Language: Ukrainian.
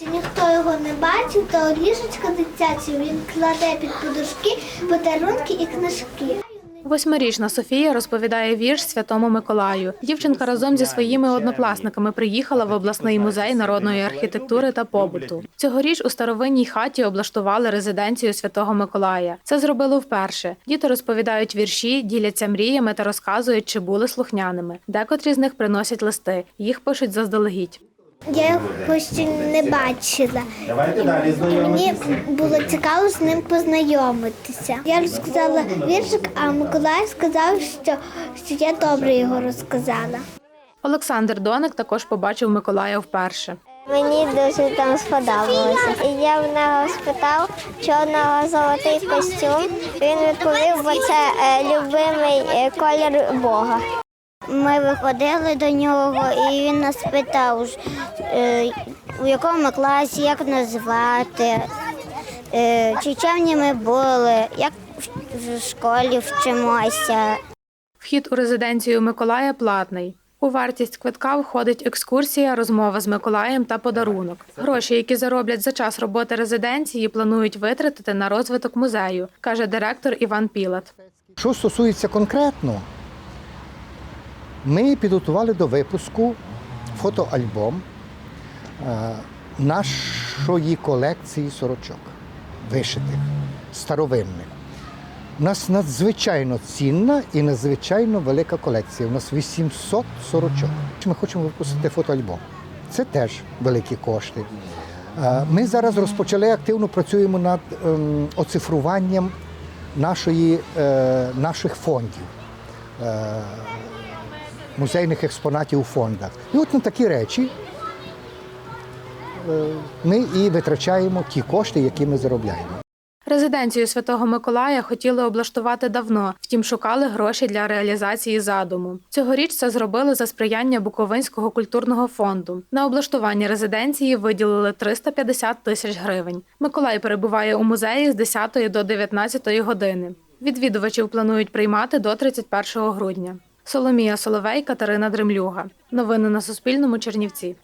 Ніхто його не бачив, то ліжечко дитяче він кладе під подушки подарунки і книжки. Восьмирічна Софія розповідає вірш Святому Миколаю. Дівчинка разом зі своїми однокласниками приїхала в обласний музей народної архітектури та побуту. Цьогоріч у старовинній хаті облаштували резиденцію Святого Миколая. Це зробили вперше. Діти розповідають вірші, діляться мріями та розказують, чи були слухняними. Декотрі з них приносять листи. Їх пишуть заздалегідь. Я його ще не бачила. І мені було цікаво з ним познайомитися. Я розказала віршик, а Миколай сказав, що, що я добре його розказала. Олександр Доник також побачив Миколая вперше. Мені дуже там сподобалося. І я в нього спитав, чого в нього золотий костюм. Він відповів, бо це е, любимий е, колір Бога. Ми виходили до нього, і він нас питав, е, у якому класі, як назвати, е, чи чемні ми були, як в школі вчимося. Вхід у резиденцію Миколая платний. У вартість квитка входить екскурсія, розмова з Миколаєм та подарунок. Гроші, які зароблять за час роботи резиденції, планують витратити на розвиток музею, каже директор Іван Пілат. Що стосується конкретно, ми підготували до випуску фотоальбом е, нашої колекції сорочок, вишитих, старовинних. У нас надзвичайно цінна і надзвичайно велика колекція. У нас 800 сорочок. Ми хочемо випустити фотоальбом. Це теж великі кошти. Е, Ми зараз розпочали активно працюємо над ем, оцифруванням нашої, е, наших фондів, музейних експонатів у фондах. І от на такі речі е, ми і витрачаємо ті кошти, які ми заробляємо. Резиденцію Святого Миколая хотіли облаштувати давно, втім шукали гроші для реалізації задуму. Цьогоріч це зробили за сприяння Буковинського культурного фонду. На облаштування резиденції виділили 350 тисяч гривень. Миколай перебуває у музеї з 10 до 19 години. Відвідувачів планують приймати до 31 грудня. Соломія Соловей, Катерина Дремлюга. Новини на Суспільному. Чернівці.